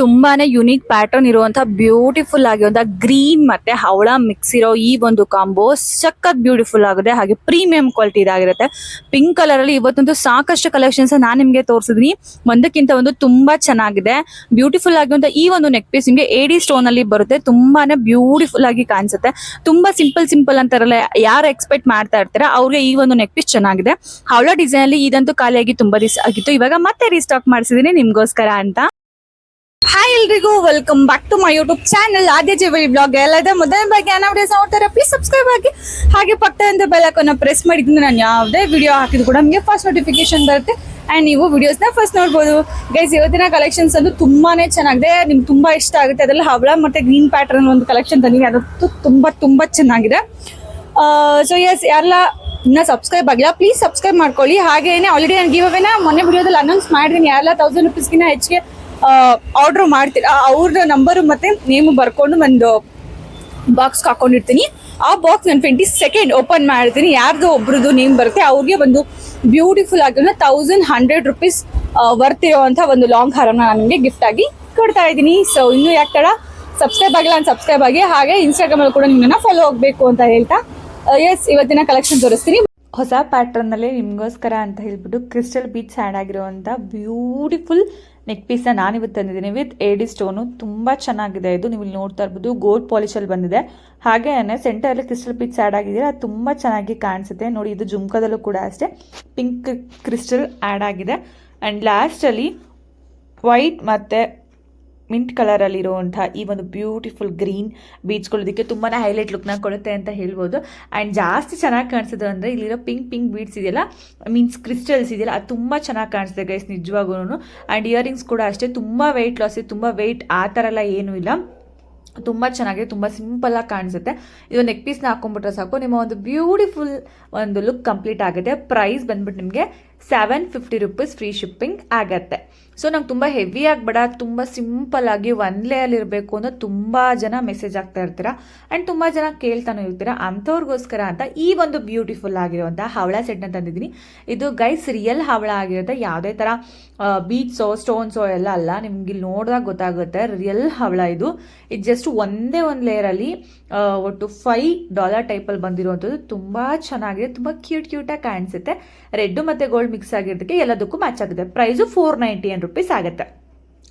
ತುಂಬಾನೇ unique pattern ಇರುವಂತಹ beautiful ಆಗಿರುವಂತಹ ಗ್ರೀನ್ ಮತ್ತೆ ಹವಳ ಮಿಕ್ಸ್ ಇರೋ ಈ ಒಂದು ಕಾಂಬೋ ಸಕ್ಕತ್ ಬ್ಯೂಟಿಫುಲ್ ಆಗಿದೆ ಹಾಗೆ ಪ್ರೀಮಿಯಂ ಕ್ವಾಲಿಟಿ ಇದಾಗಿರುತ್ತೆ. ಪಿಂಕ್ ಕಲರ್ ಅಲ್ಲಿ ಇವತ್ತಂತೂ ಸಾಕಷ್ಟು ಕಲೆಕ್ಷನ್ಸ್ ನಾನು ನಿಮಗೆ ತೋರಿಸಿದ್ನಿ. ಒಂದಕ್ಕಿಂತ ಒಂದು ತುಂಬಾ ಚೆನ್ನಾಗಿದೆ. ಬ್ಯೂಟಿಫುಲ್ ಆಗಿರುವಂತಹ ಈ ಒಂದು ನೆಕ್ ಪೀಸ್ ನಿಮಗೆ ಏಡಿ ಸ್ಟೋನ್ ಅಲ್ಲಿ ಬರುತ್ತೆ. ತುಂಬಾನೇ ಬ್ಯೂಟಿಫುಲ್ ಆಗಿ ಕಾಣಿಸುತ್ತೆ. ತುಂಬಾ ಸಿಂಪಲ್ ಸಿಂಪಲ್ ಅಂತಾರಲ್ಲ, ಯಾರು ಎಕ್ಸ್ಪೆಕ್ಟ್ ಮಾಡ್ತಾ ಇರ್ತಾರೆ ಅವ್ರಿಗೆ ಈ ಒಂದು ನೆಕ್ ಪೀಸ್ ಚೆನ್ನಾಗಿದೆ. ಹವಳ ಡಿಸೈನ್ ಅಲ್ಲಿ ಇದಂತೂ ಖಾಲಿಯಾಗಿ ತುಂಬಾ ದಿವಸ ಆಗಿತ್ತು. ಇವಾಗ ಮತ್ತೆ ರೀಸ್ಟಾಕ್ ಮಾಡಿಸಿದೀನಿ ನಿಮ್ಗೋಸ್ಕರ ಅಂತ. ಎಲ್ರಿಗೂ welcome back to my YouTube channel Aadya Jeevi blog ಎಲ್ಲದ ಮೊದಲ ಬಗ್ಗೆ ಡೇಸ್ ನೋಡ್ತಾರೆ ಪ್ಲೀಸ್ ಸಬ್ಸ್ಕ್ರೈಬ್ ಆಗಿ. ಹಾಗೆ ಪಕ್ಕದ ಬೆಲ್ ಐಕಾನ್ ಪ್ರೆಸ್ ಮಾಡಿದ್ರೆ ನಾನು ಯಾವುದೇ ವಿಡಿಯೋ ಹಾಕಿದ್ರು ಕೂಡ ನಿಮಗೆ ಫಸ್ಟ್ ನೋಟಿಫಿಕೇಶನ್ ಬರುತ್ತೆ. ಆ್ಯಂಡ್ ನೀವು ವಿಡಿಯೋಸ್ನ ಫಸ್ಟ್ ನೋಡ್ಬೋದು. ಗೈಸ್ ಇವತ್ತಿನ ಕಲೆಕ್ಷನ್ಸ್ ಅಂತೂ ತುಂಬಾ ಚೆನ್ನಾಗಿದೆ. ನಿಮ್ಗೆ ತುಂಬ ಇಷ್ಟ ಆಗುತ್ತೆ. ಅದರಲ್ಲಿ ಹವಳ ಮತ್ತು ಗ್ರೀನ್ ಪ್ಯಾಟರ್ನ್ ಒಂದು ಕಲೆಕ್ಷನ್ ತಂದಿದೆ ಅದಂತೂ ತುಂಬ ತುಂಬ ಚೆನ್ನಾಗಿದೆ. ಸೊ ಎಸ್ ಯಾರೆಲ್ಲ ಇನ್ನೂ ಸಬ್ಸ್ಕ್ರೈಬ್ ಆಗಿಲ್ಲ ಪ್ಲೀಸ್ ಸಬ್ಸ್ಕ್ರೈಬ್ ಮಾಡ್ಕೊಳ್ಳಿ. ಹಾಗೇನೆ ಆಲ್ರೆಡಿ ನಾನು ಗಿವ್ ಅವೇನ ಮೊನ್ನೆ ವಿಡಿಯೋದಲ್ಲಿ ಅನೌನ್ಸ್ ಮಾಡಿದ್ದೀನಿ. ಯಾರೆಲ್ಲ ತೌಸಂಡ್ ರುಪೀಸ್ಗಿಂತ ಹೆಚ್ಚಿಗೆ ಆರ್ಡರ್ ಮಾಡ್ತೀರಾ ಅವ್ರ ನಂಬರು ಮತ್ತೆ ನೇಮು ಬರ್ಕೊಂಡು ಒಂದು ಬಾಕ್ಸ್ ಹಾಕೊಂಡಿರ್ತೀನಿ. ಆ ಬಾಕ್ಸ್ ನಾನು ಟ್ವೆಂಟಿ ಸೆಕೆಂಡ್ ಓಪನ್ ಮಾಡ್ತೀನಿ. ಯಾರ್ದು ಒಬ್ರದ್ದು ನೇಮ್ ಬರುತ್ತೆ, ಅವ್ರಿಗೆ ಒಂದು ಬ್ಯೂಟಿಫುಲ್ ಆಗಿರೋ ತೌಸಂಡ್ ಹಂಡ್ರೆಡ್ ರುಪೀಸ್ ವರ್ತ್ ಇರುವಂಥ ಒಂದು ಲಾಂಗ್ ಹಾರನ ನಾನು ನಿಮಗೆ ಗಿಫ್ಟ್ ಆಗಿ ಕೊಡ್ತಾ ಇದ್ದೀನಿ. ಸೊ ಇನ್ನೂ ಯಾಕೆ ತಡ? ಸಬ್ಸ್ಕ್ರೈಬ್ ಆಗಿಲ್ಲ ನಾನು ಸಬ್ಸ್ಕ್ರೈಬ್ ಆಗಿ. ಹಾಗೆ ಇನ್ಸ್ಟಾಗ್ರಾಮಲ್ಲಿ ಕೂಡ ನಿಮ್ಮನ್ನ ಫಾಲೋ ಆಗಬೇಕು ಅಂತ ಹೇಳ್ತಾ. ಎಸ್ ಇವತ್ತಿನ ಕಲೆಕ್ಷನ್ ತೋರಿಸ್ತೀನಿ. ಹೊಸ ಪ್ಯಾಟ್ರನ್ನಲ್ಲಿ ನಿಮಗೋಸ್ಕರ ಅಂತ ಹೇಳ್ಬಿಟ್ಟು ಕ್ರಿಸ್ಟಲ್ ಬೀಚ್ ಆ್ಯಡ್ ಆಗಿರುವಂಥ ಬ್ಯೂಟಿಫುಲ್ ನೆಕ್ ನಾನು ನಾನಿವತ್ತು ತಂದಿದ್ದೀನಿ ವಿತ್ ಏಡಿ ಸ್ಟೋನು. ತುಂಬ ಚೆನ್ನಾಗಿದೆ ಇದು. ನೀವು ಇಲ್ಲಿ ನೋಡ್ತಾ ಇರ್ಬೋದು ಗೋಲ್ಡ್ ಪಾಲಿಶಲ್ಲಿ ಬಂದಿದೆ. ಹಾಗೆ ಸೆಂಟರಲ್ಲಿ ಕ್ರಿಸ್ಟಲ್ ಬೀಚ್ ಆ್ಯಡ್ ಆಗಿದೆ ಅದು ತುಂಬ ಚೆನ್ನಾಗಿ ಕಾಣಿಸುತ್ತೆ. ನೋಡಿ, ಇದು ಜುಮ್ಕದಲ್ಲೂ ಕೂಡ ಅಷ್ಟೇ. ಪಿಂಕ್ ಕ್ರಿಸ್ಟಲ್ ಆ್ಯಡ್ ಆಗಿದೆ. ಆ್ಯಂಡ್ ಲಾಸ್ಟಲ್ಲಿ ವೈಟ್ ಮತ್ತು ಮಿಂಟ್ ಕಲರಲ್ಲಿರುವಂಥ ಈ ಒಂದು ಬ್ಯೂಟಿಫುಲ್ ಗ್ರೀನ್ ಬೀಚ್ಕೊಳ್ಳೋದಕ್ಕೆ ತುಂಬಾ ಹೈಲೈಟ್ ಲುಕ್ನ ಕೊಡುತ್ತೆ ಅಂತ ಹೇಳ್ಬೋದು. ಆ್ಯಂಡ್ ಜಾಸ್ತಿ ಚೆನ್ನಾಗಿ ಕಾಣಿಸೋದು ಅಂದರೆ ಇಲ್ಲಿರೋ ಪಿಂಕ್ ಪಿಂಕ್ ಬೀಡ್ಸ್ ಇದೆಯಲ್ಲ, ಮೀನ್ಸ್ ಕ್ರಿಸ್ಟಲ್ಸ್ ಇದೆಯಲ್ಲ, ಅದು ತುಂಬ ಚೆನ್ನಾಗಿ ಕಾಣಿಸುತ್ತೆ ಗೈಸ್ ನಿಜವಾಗೂ ಆ್ಯಂಡ್ ಇಯರಿಂಗ್ಸ್ ಕೂಡ ಅಷ್ಟೇ, ತುಂಬ ವೆಯ್ಟ್ ಲಾಸ್ ತುಂಬ ವೆಯ್ಟ್ ಆ ಥರ ಎಲ್ಲ ಏನೂ ಇಲ್ಲ. ತುಂಬ ಚೆನ್ನಾಗಿದೆ, ತುಂಬ ಸಿಂಪಲ್ಲಾಗಿ ಕಾಣಿಸುತ್ತೆ. ಇದು ನೆಕ್ ಪೀಸ್ನ ಹಾಕೊಂಡ್ಬಿಟ್ರೆ ಸಾಕು, ನಿಮ್ಮ ಒಂದು ಬ್ಯೂಟಿಫುಲ್ ಒಂದು ಲುಕ್ ಕಂಪ್ಲೀಟ್ ಆಗುತ್ತೆ. ಪ್ರೈಸ್ ಬಂದ್ಬಿಟ್ಟು ನಿಮಗೆ seven fifty rupees free shipping ಆಗತ್ತೆ. ಸೊ ನಂಗೆ ತುಂಬ ಹೆವಿ ಆಗಬೇಡ, ತುಂಬ ಸಿಂಪಲ್ ಆಗಿ ಒನ್ ಲೇಯಲ್ಲಿ ಇರಬೇಕು ಅನ್ನೋ ತುಂಬ ಜನ ಮೆಸೇಜ್ ಆಗ್ತಾ ಇರ್ತೀರಾ? ಆ್ಯಂಡ್ ತುಂಬ ಜನ ಕೇಳ್ತಾನೆ ಇರ್ತೀರಾ? ಅಂಥವ್ರಿಗೋಸ್ಕರ ಅಂತ ಈ ಒಂದು ಬ್ಯೂಟಿಫುಲ್ ಆಗಿರುವಂಥ ಹವಳ ಸೆಟ್ನ ತಂದಿದ್ದೀನಿ. ಇದು ಗೈಸ್ ರಿಯಲ್ ಹವಳ ಆಗಿರುತ್ತೆ. ಯಾವುದೇ ಥರ ಬೀಚ್ಸೋ ಸ್ಟೋನ್ಸೋ ಎಲ್ಲ ಅಲ್ಲ. ನಿಮ್ಗೆ ಇಲ್ಲಿ ನೋಡಿದಾಗ ಗೊತ್ತಾಗುತ್ತೆ. ರಿಯಲ್ ಹವಳ ಇದು. ಇದು ಜಸ್ಟ್ ಒಂದೇ ಒಂದು ಲೇಯರಲ್ಲಿ ಒಟ್ಟು ಫೈವ್ ಡಾಲರ್ ಟೈಪಲ್ಲಿ ಬಂದಿರುವಂಥದ್ದು. ತುಂಬ ಚೆನ್ನಾಗಿದೆ. ತುಂಬ ಕ್ಯೂಟ್ ಕ್ಯೂಟಾಗಿ ಕಾಣಿಸುತ್ತೆ. ರೆಡ್ಡು ಮತ್ತು ಗೋಲ್ಡ್ ಮಿಕ್ಸ್ ಆಗಿರೋದಕ್ಕೆ ಎಲ್ಲದಕ್ಕೂ ಮ್ಯಾಚ್ ಆಗುತ್ತೆ. ಪ್ರೈಸು ಫೋರ್ ನೈಂಟಿ ಏನ್ ರುಪೀಸ್ ಆಗುತ್ತೆ.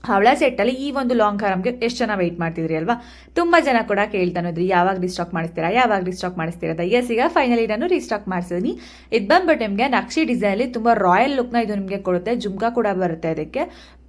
ಹವಳ ಸೆಟ್ಟಲ್ಲಿ ಈ ಒಂದು ಲಾಂಗ್ ಹಾರಮ್ಗೆ ಎಷ್ಟು ಜನ ವೆಯ್ಟ್ ಮಾಡ್ತಿದ್ರಿ ಅಲ್ವಾ? ತುಂಬ ಜನ ಕೂಡ ಕೇಳ್ತಾನೆ ಇದ್ರಿ, ಯಾವಾಗ ರಿಸ್ಟಾಕ್ ಮಾಡಿಸ್ತೀರಾ, ಯಾವಾಗ ರಿಸ್ಟಾಕ್ ಮಾಡಿಸ್ತೀರಾ ಎಸ್ ಈಗ ಫೈನಲಿ ನಾನು ರಿಸ್ಟಾಕ್ ಮಾಡಿಸಿದ್ದೀನಿ ಇದು ಬಂದ್ಬಿಟ್ಟು ನಿಮಗೆ ನಕ್ಷಿ ಡಿಸೈನಲ್ಲಿ ತುಂಬ ರಾಯಲ್ ಲುಕ್ನ ಇದು ನಿಮಗೆ ಕೊಡುತ್ತೆ. ಜುಮ್ಕಾ ಕೂಡ ಬರುತ್ತೆ ಇದಕ್ಕೆ.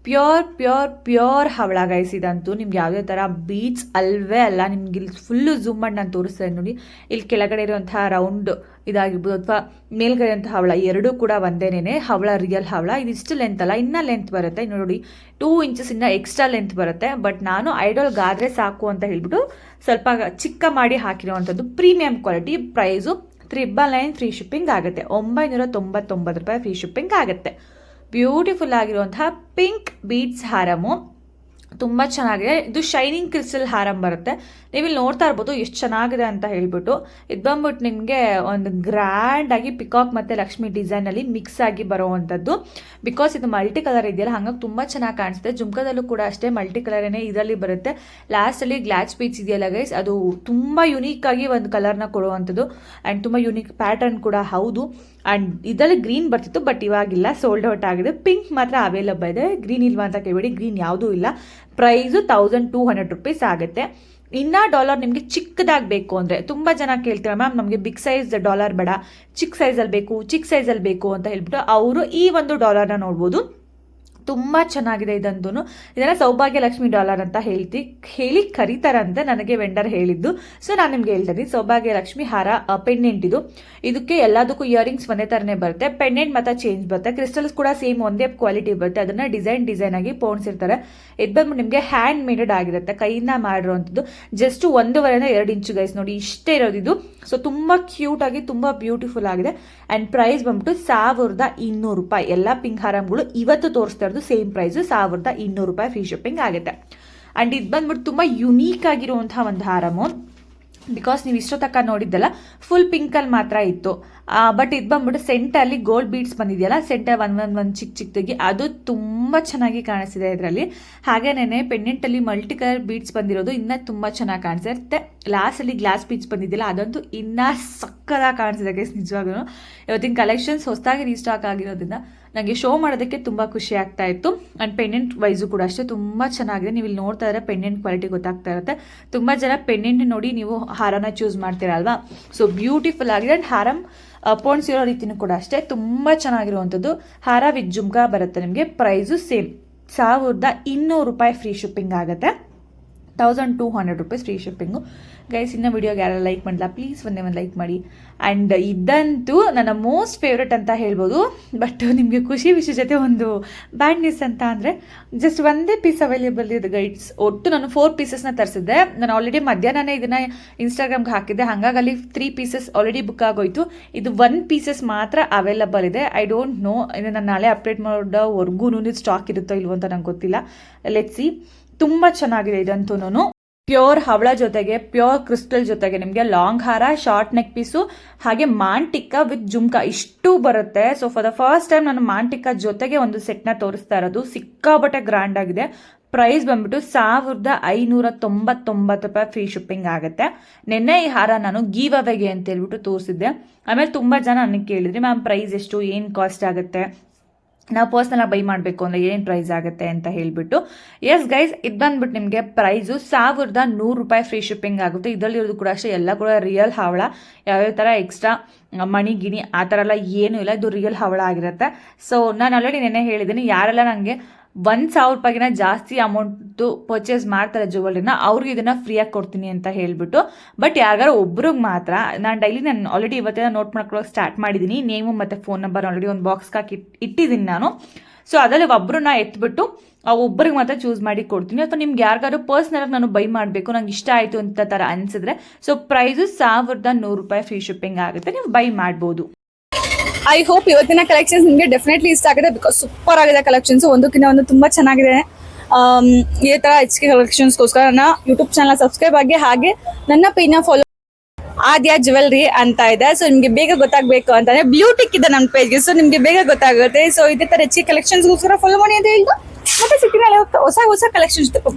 ಪ್ಯೂರ್ ಪ್ಯೂರ್ ಪ್ಯೂರ್ ಹವಳ ಗೈಸ್ ಇದಂತೂ ನಿಮ್ಗೆ ಯಾವುದೇ ಥರ ಬೀಚ್ ಅಲ್ವೇ ಅಲ್ಲ, ನಿಮ್ಗೆ ಇಲ್ಲಿ ಫುಲ್ಲು ಝೂಮ್ ಮಾಡಿ ನಾನು ತೋರಿಸ್ತೇನೆ ನೋಡಿ. ಇಲ್ಲಿ ಕೆಳಗಡೆ ಇರುವಂತಹ ರೌಂಡ್ ಇದಾಗಿರ್ಬೋದು ಅಥವಾ ಮೇಲ್ಗಡೆ ಅಂತ ಹವಳ, ಎರಡೂ ಕೂಡ ಒಂದೇನೇ ಹವಳ ರಿಯಲ್ ಹವಳ. ಇದಿಷ್ಟು ಲೆಂತ್ ಅಲ್ಲ, ಇನ್ನೂ ಲೆಂತ್ ಬರುತ್ತೆ. ಇನ್ನು ನೋಡಿ ಟೂ ಇಂಚಸ್ ಇನ್ನೂ ಎಕ್ಸ್ಟ್ರಾ ಲೆಂತ್ ಬರುತ್ತೆ. ಬಟ್ ನಾನು ಐಡೋಲ್ಗಾದರೆ ಸಾಕು ಅಂತ ಹೇಳ್ಬಿಟ್ಟು ಸ್ವಲ್ಪ ಚಿಕ್ಕ ಮಾಡಿ ಹಾಕಿರುವಂಥದ್ದು premium quality price triple nine free shipping ಆಗುತ್ತೆ. ಒಂಬೈನೂರ ತೊಂಬತ್ತೊಂಬತ್ತು ರೂಪಾಯಿ ಫ್ರೀ ಶಿಪ್ಪಿಂಗ್ ಆಗುತ್ತೆ. ಬ್ಯೂಟಿಫುಲ್ ಆಗಿರುವಂತಹ ಪಿಂಕ್ ಬೀಟ್ಸ್ ಹಾರಮು. ತುಂಬ ಚೆನ್ನಾಗಿದೆ. ಇದು ಶೈನಿಂಗ್ ಕ್ರಿಸ್ಟಲ್ ಹಾರಂ ಬರುತ್ತೆ. ನೀವು ಇಲ್ಲಿ ನೋಡ್ತಾ ಇರ್ಬೋದು ಎಷ್ಟು ಚೆನ್ನಾಗಿದೆ ಅಂತ ಹೇಳ್ಬಿಟ್ಟು. ಇದು ಬಂದ್ಬಿಟ್ಟು ನಿಮಗೆ ಒಂದು ಗ್ರ್ಯಾಂಡ್ ಆಗಿ ಪಿಕಾಕ್ ಮತ್ತು ಲಕ್ಷ್ಮಿ ಡಿಸೈನಲ್ಲಿ ಮಿಕ್ಸ್ ಆಗಿ ಬರೋವಂಥದ್ದು. ಬಿಕಾಸ್ ಇದು ಮಲ್ಟಿ ಕಲರ್ ಇದೆಯಲ್ಲ, ಹಾಗಾಗಿ ತುಂಬ ಚೆನ್ನಾಗಿ ಕಾಣಿಸುತ್ತೆ. ಜುಮ್ಕದಲ್ಲೂ ಕೂಡ ಅಷ್ಟೇ ಮಲ್ಟಿ ಕಲರೇ ಇದರಲ್ಲಿ ಬರುತ್ತೆ. ಲಾಸ್ಟಲ್ಲಿ ಗ್ಲಾಚ್ ಪೀಚ್ ಇದೆಯಲ್ಲ ಗೈಸ್ ಅದು ತುಂಬ ಯುನೀಕ್ ಆಗಿ ಒಂದು ಕಲರ್ನ ಕೊಡುವಂಥದ್ದು. ಆ್ಯಂಡ್ ತುಂಬ ಯುನೀಕ್ ಪ್ಯಾಟರ್ನ್ ಕೂಡ. ಹೌದು. ಆ್ಯಂಡ್ ಇದರಲ್ಲಿ ಗ್ರೀನ್ ಬರ್ತಿತ್ತು ಬಟ್ ಇವಾಗಿಲ್ಲ ಸೋಲ್ಡ್ ಔಟ್ ಆಗಿದೆ. ಪಿಂಕ್ ಮಾತ್ರ ಅವೈಲಬಲ್ ಇದೆ. ಗ್ರೀನ್ ಇಲ್ವಾ ಅಂತ ಕೇಳಬೇಡಿ. ಗ್ರೀನ್ ಯಾವುದೂ ಇಲ್ಲ. Price thousand two hundred rupees ಆಗುತ್ತೆ. ಇನ್ನೂ ಡಾಲರ್ ನಿಮಗೆ ಚಿಕ್ಕದಾಗಿ ಬೇಕು ಅಂದರೆ, ತುಂಬ ಜನ ಕೇಳ್ತಾರೆ ಮ್ಯಾಮ್ ನಮಗೆ ಬಿಗ್ ಸೈಜ್ ಡಾಲರ್ ಬೇಡ. ಚಿಕ್ಕ ಸೈಜಲ್ಲಿ ಬೇಕು ಚಿಕ್ಕ ಸೈಜಲ್ಲಿ ಬೇಕು ಅಂತ ಹೇಳ್ಬಿಟ್ಟು, ಅವರು ಈ ಒಂದು ಡಾಲರ್ನ ನೋಡ್ಬೋದು. ತುಂಬ ಚೆನ್ನಾಗಿದೆ ಇದಂತೂ ಇದನ್ನು ಸೌಭಾಗ್ಯ ಲಕ್ಷ್ಮಿ ಡಾಲರ್ ಅಂತ ಹೇಳ್ತಿ, ಹೇಳಿ ಕರೀತಾರಂತೆ ನನಗೆ ವೆಂಡರ್ ಹೇಳಿದ್ದು. ಸೊ ನಾನು ನಿಮ್ಗೆ ಹೇಳ್ತೀನಿ ಸೌಭಾಗ್ಯ ಲಕ್ಷ್ಮಿ ಹಾರ ಪೆಂಡೆಂಟ್ ಇದು. ಇದಕ್ಕೆ ಎಲ್ಲದಕ್ಕೂ ಇಯರಿಂಗ್ಸ್ ಒಂದೇ ಥರನೇ ಬರುತ್ತೆ. ಪೆಂಡೆಂಟ್ ಮತ್ತು ಚೇಂಜ್ ಬರುತ್ತೆ. ಕ್ರಿಸ್ಟಲ್ಸ್ ಕೂಡ ಸೇಮ್ ಒಂದೇ ಕ್ವಾಲಿಟಿ ಬರುತ್ತೆ. ಅದನ್ನು ಡಿಸೈನ್ ಡಿಸೈನ್ ಆಗಿ ಪೋಣಿಸಿರ್ತಾರೆ ಇದು ಬಂದ್ಬಿಟ್ಟು ನಿಮಗೆ ಹ್ಯಾಂಡ್ ಮೇಡೆಡ್ ಆಗಿರುತ್ತೆ. ಕೈಯಿಂದ ಮಾಡಿರುವಂಥದ್ದು. ಜಸ್ಟ್ ಒಂದೂವರೆಯಿಂದ ಎರಡು ಇಂಚು ಗೈಸ್ ನೋಡಿ, ಇಷ್ಟೇ ಇದು. ಸೊ ತುಂಬ ಕ್ಯೂಟ್ ಆಗಿ, ತುಂಬ ಬ್ಯೂಟಿಫುಲ್ ಆಗಿದೆ. ಆ್ಯಂಡ್ ಪ್ರೈಸ್ ಬಂದ್ಬಿಟ್ಟು ಸಾವಿರದ ಇನ್ನೂರು ರೂಪಾಯಿ. ಎಲ್ಲ ಪಿಂಕ್ ಹಾರಮ್ಗಳು ಇವತ್ತು ತೋರಿಸ್ತಾ ಸೇಮ್ ಪ್ರೈಸು ಸಾವಿರದ ಇನ್ನೂರು ರೂಪಾಯಿ ಫ್ರೀ ಶಿಪ್ಪಿಂಗ್ ಆಗುತ್ತೆ. ಆ್ಯಂಡ್ ಇದು ಬಂದ್ಬಿಟ್ಟು ತುಂಬ ಯುನೀಕ್ ಆಗಿರುವಂತಹ ಒಂದು ಹಾರಮು. ಬಿಕಾಸ್ ನೀವು ಇಷ್ಟೋ ತನಕ ನೋಡಿದ್ದಲ್ಲ ಫುಲ್ ಪಿಂಕಲ್ಲಿ ಮಾತ್ರ ಇತ್ತು. ಬಟ್ ಇದು ಬಂದ್ಬಿಟ್ಟು ಸೆಂಟಲ್ಲಿ ಗೋಲ್ಡ್ ಬೀಡ್ಸ್ ಬಂದಿದೆಯಲ್ಲ ಸೆಂಟರ್ ಒನ್ ಒನ್ ಒನ್ ಚಿಕ್ಕ ಚಿಕ್ಕದಾಗಿ ಅದು ತುಂಬ ಚೆನ್ನಾಗಿ ಕಾಣಿಸಿದೆ ಇದರಲ್ಲಿ. ಹಾಗೇನೇ ಪೆಂಡೆಂಟಲ್ಲಿ ಮಲ್ಟಿ ಕಲರ್ ಬೀಡ್ಸ್ ಬಂದಿರೋದು ಇನ್ನೂ ತುಂಬ ಚೆನ್ನಾಗಿ ಕಾಣಿಸ್ತಾ ಇರುತ್ತೆ ಲಾಸ್ಟಲ್ಲಿ ಗ್ಲಾಸ್ ಬೀಡ್ಸ್ ಬಂದಿದೆಯಲ್ಲ, ಅದಂತೂ ಇನ್ನೂ ಸಕ್ಕದಾಗಿ ಕಾಣಿಸಿದೆ ನಿಜವಾಗ್ಲೂ. ಇವತ್ತಿನ ಕಲೆಕ್ಷನ್ಸ್ ಹೊಸದಾಗಿ ರೀಸ್ಟಾಕ್ ಆಗಿರೋದ್ರಿಂದ ನನಗೆ ಶೋ ಮಾಡೋದಕ್ಕೆ ತುಂಬ ಖುಷಿ ಆಗ್ತಾ ಇತ್ತು. ಆ್ಯಂಡ್ ಪೆಂಡೆಂಟ್ ವೈಸು ಕೂಡ ಅಷ್ಟೇ ತುಂಬ ಚೆನ್ನಾಗಿದೆ. ನೀವು ಇಲ್ಲಿ ನೋಡ್ತಾ ಇದ್ರೆ ಪೆಂಡೆಂಟ್ ಕ್ವಾಲಿಟಿ ಗೊತ್ತಾಗ್ತಾ ಇರುತ್ತೆ. ತುಂಬ ಜನ ಪೆಂಡೆಂಟ್ ನೋಡಿ ನೀವು ಹಾರನ ಚೂಸ್ ಮಾಡ್ತೀರಾ ಅಲ್ವಾ? ಸೊ ಬ್ಯೂಟಿಫುಲ್ ಆಗಿದೆ. ಆ್ಯಂಡ್ ಹಾರಂ ಇರೋ ರೀತಿನೂ ಕೂಡ ಅಷ್ಟೇ. ತುಂಬ ಚೆನ್ನಾಗಿರುವಂಥದ್ದು. ಹಾರ ವಿತ್ ಜುಮ್ಕಾ ಬರುತ್ತೆ ನಿಮಗೆ. ಪ್ರೈಸು ಸೇಮ್ ಸಾವಿರದ ಇನ್ನೂರು ರೂಪಾಯಿ ಫ್ರೀ ಶಿಪ್ಪಿಂಗ್ ಆಗುತ್ತೆ. Thousand two hundred rupees free shipping guys ಇನ್ನೂ ವಿಡಿಯೋಗೆ ಯಾರು ಲೈಕ್ ಮಾಡಲ್ಲ ಪ್ಲೀಸ್ ಒಂದೇ ಒಂದು ಲೈಕ್ ಮಾಡಿ. ಆ್ಯಂಡ್ ಇದಂತೂ ನನ್ನ ಮೋಸ್ಟ್ ಫೇವ್ರೆಟ್ ಅಂತ ಹೇಳ್ಬೋದು. ಬಟ್ ನಿಮಗೆ ಖುಷಿ ವಿಷಯ ಜೊತೆ ಒಂದು ಬ್ಯಾಡ್ ನ್ಯೂಸ್ ಅಂತ ಅಂದರೆ ಜಸ್ಟ್ ಒಂದೇ ಪೀಸ್ ಅವೈಲೇಬಲ್ ಇದೆ ಗೈಡ್ಸ್ ಒಟ್ಟು ನಾನು ಫೋರ್ ಪೀಸಸ್ನ ತರಿಸಿದ್ದೆ. ನಾನು ಆಲ್ರೆಡಿ ಮಧ್ಯಾಹ್ನನೇ ಇದನ್ನು ಇನ್ಸ್ಟಾಗ್ರಾಮ್ಗೆ ಹಾಕಿದ್ದೆ. ಹಾಗಾಗಿ ಅಲ್ಲಿ ತ್ರೀ ಪೀಸಸ್ ಆಲ್ರೆಡಿ ಬುಕ್ ಆಗೋಯ್ತು. ಇದು ಒನ್ ಪೀಸಸ್ ಮಾತ್ರ ಅವೈಲಬಲ್ ಇದೆ. ಐ ಡೋಂಟ್ ನೋ ಇದು ನಾನು ನಾಳೆ ಅಪ್ಡೇಟ್ ಮಾಡೋವರೆಗೂ ಸ್ಟಾಕ್ ಇರುತ್ತೋ ಇಲ್ವೋ ಅಂತ ನಂಗೆ ಗೊತ್ತಿಲ್ಲ. ಲೆಟ್ ಸಿ ತುಂಬ ಚೆನ್ನಾಗಿದೆ ಇದಂತೂ ಪ್ಯೂರ್ ಹವಳ ಜೊತೆಗೆ, ಪ್ಯೂರ್ ಕ್ರಿಸ್ಟಲ್ ಜೊತೆಗೆ ನಿಮಗೆ ಲಾಂಗ್ ಹಾರ, ಶಾರ್ಟ್ ನೆಕ್ ಪೀಸು, ಹಾಗೆ ಮಾಂಟಿಕ್ಕ ವಿತ್ ಜುಮ್ಕಾ ಇಷ್ಟು ಬರುತ್ತೆ. So for the first time ನಾನು ಮಾಂಟಿಕ್ಕ ಜೊತೆಗೆ ಒಂದು ಸೆಟ್ನ ತೋರಿಸ್ತಾ ಇರೋದು. ಸಿಕ್ಕಾಬಟ್ಟೆ ಗ್ರ್ಯಾಂಡ್ ಆಗಿದೆ. ಪ್ರೈಸ್ ಬಂದ್ಬಿಟ್ಟು ಸಾವಿರದ ಐನೂರ ತೊಂಬತ್ತೊಂಬತ್ತು ರೂಪಾಯಿ ಫ್ರೀ ಶಿಪ್ಪಿಂಗ್ ಆಗುತ್ತೆ. ನಿನ್ನೆ ಈ ಹಾರ ನಾನು ಗೀವ್ ಅವೆಗೆ ಅಂತ ಹೇಳ್ಬಿಟ್ಟು ತೋರಿಸಿದ್ದೆ. ಆಮೇಲೆ ತುಂಬ ಜನ ನನಗೆ ಕೇಳಿದ್ರಿ ಮ್ಯಾಮ್ ಪ್ರೈಸ್ ಎಷ್ಟು? ಏನು ಕಾಸ್ಟ್ ಆಗುತ್ತೆ? ನಾವು ಪರ್ಸ್ನಲಾಗಿ ಬೈ ಮಾಡಬೇಕು ಅಂದರೆ ಏನು ಪ್ರೈಸ್ ಆಗುತ್ತೆ ಅಂತ ಹೇಳಿಬಿಟ್ಟು. ಎಸ್ ಗೈಸ್ ಇದು ಬಂದ್ಬಿಟ್ಟು ನಿಮಗೆ ಪ್ರೈಸು ಸಾವಿರದ ನೂರು ರೂಪಾಯಿ ಫ್ರೀ ಶಿಪ್ಪಿಂಗ್ ಆಗುತ್ತೆ. ಇದರಲ್ಲಿರೋದು ಕೂಡ ಅಷ್ಟೇ, ಎಲ್ಲ ಕೂಡ ರಿಯಲ್ ಹವಳ. ಯಾವ್ಯಾವ ಥರ ಎಕ್ಸ್ಟ್ರಾ ಮಣಿ ಗಿಣಿ, ಆ ಥರ ಎಲ್ಲ ಏನೂ ಇಲ್ಲ. ಇದು ರಿಯಲ್ ಹವಳ ಆಗಿರುತ್ತೆ. ಸೊ ನಾನು ಆಲ್ರೆಡಿ ನೆನ್ನೆ ಹೇಳಿದ್ದೀನಿ ಯಾರೆಲ್ಲ ನನಗೆ ಒಂದು ಸಾವಿರ ರೂಪಾಯಿಗಿನ ಜಾಸ್ತಿ ಅಮೌಂಟು ಪರ್ಚೇಸ್ ಮಾಡ್ತಾರೆ ಜುವೆಲ್ರಿನ ಅವ್ರಿಗೆ ಇದನ್ನು ಫ್ರೀಯಾಗಿ ಕೊಡ್ತೀನಿ ಅಂತ ಹೇಳಿಬಿಟ್ಟು. ಬಟ್ ಯಾರಿಗಾರು ಒಬ್ರಿಗೆ ಮಾತ್ರ, ನಾನು ಡೈಲಿ ನಾನು ಆಲ್ರೆಡಿ ಇವತ್ತೆಲ್ಲ ನೋಟ್ ಮಾಡ್ಕೊಳ್ಳೋಕೆ ಸ್ಟಾರ್ಟ್ ಮಾಡಿದ್ದೀನಿ ನೇಮು ಮತ್ತು ಫೋನ್ ನಂಬರ್ ಆಲ್ರೆಡಿ ಒಂದು ಬಾಕ್ಸ್ಗೆ ಹಾಕಿ ಇಟ್ಟಿದ್ದೀನಿ ನಾನು. ಸೊ ಅದರಲ್ಲಿ ಒಬ್ಬರನ್ನ ಎತ್ಬಿಟ್ಟು, ಆ ಒಬ್ಬರಿಗೆ ಮಾತ್ರ ಚೂಸ್ ಮಾಡಿ ಕೊಡ್ತೀನಿ. ಅಥವಾ ನಿಮ್ಗೆ ಯಾರಿಗಾರು ಪರ್ಸ್ನಲಾಗಿ ನಾನು ಬೈ ಮಾಡಬೇಕು, ನಂಗೆ ಇಷ್ಟ ಆಯಿತು ಅಂತ ಥರ ಅನಿಸಿದ್ರೆ ಸೊ ಪ್ರೈಸು ಸಾವಿರದ ನೂರು ರೂಪಾಯಿ ಫ್ರೀ ಶಿಪ್ಪಿಂಗ್ ಆಗುತ್ತೆ. ನೀವು ಬೈ ಮಾಡ್ಬೋದು. ಐ ಹೋಪ್ ಇವತ್ತಿನ ಕಲೆಕ್ಷನ್ಸ್ ನಿಮಗೆ ಡೆಫಿನೆಟ್ಲಿ ಇಷ್ಟ ಆಗಿದೆ ಬಿಕಾಸ್ ಸೂಪರ್ ಆಗಿದೆ ಕಲೆಕ್ಷನ್ಸ್ ಒಂದಕ್ಕಿಂತ ಒಂದು ತುಂಬಾ ಚೆನ್ನಾಗಿದೆ. ಈ ಥರ ಎಚ್ ಕೆ ಕಲೆಕ್ಷನ್ಸ್ಗೋಸ್ಕರ ನನ್ನ ಯೂಟ್ಯೂಬ್ ಚಾನಲ್ ಸಬ್ಸ್ಕ್ರೈಬ್ ಆಗಿ ಹಾಗೆ ನನ್ನ ಪೇಜ್ನ ಫಾಲೋ ಆದ್ಯಾ ಜ್ಯುವೆಲ್ರಿ ಅಂತ ಇದೆ. ಸೊ ನಿಮಗೆ ಬೇಗ ಗೊತ್ತಾಗಬೇಕು ಅಂತಂದ್ರೆ ಬ್ಯೂಟಿಕ್ ಇದೆ ನನ್ನ ಪೇಜ್ಗೆ ಸೊ ನಿಮಗೆ ಬೇಗ ಗೊತ್ತಾಗುತ್ತೆ. ಸೊ ಇದೇ ತರ ಎಚ್ ಕೆ ಕಲೆಕ್ಷನ್ಸ್ಗೋಸ್ಕರ ಫಾಲೋ ಮಾಡಿ ಅಂತ ಹೇಳ್ದು. ಮತ್ತೆ ಸಿಕ್ಕಿನ ಹೊಸ ಹೊಸ ಕಲೆಕ್ಷನ್ಸ್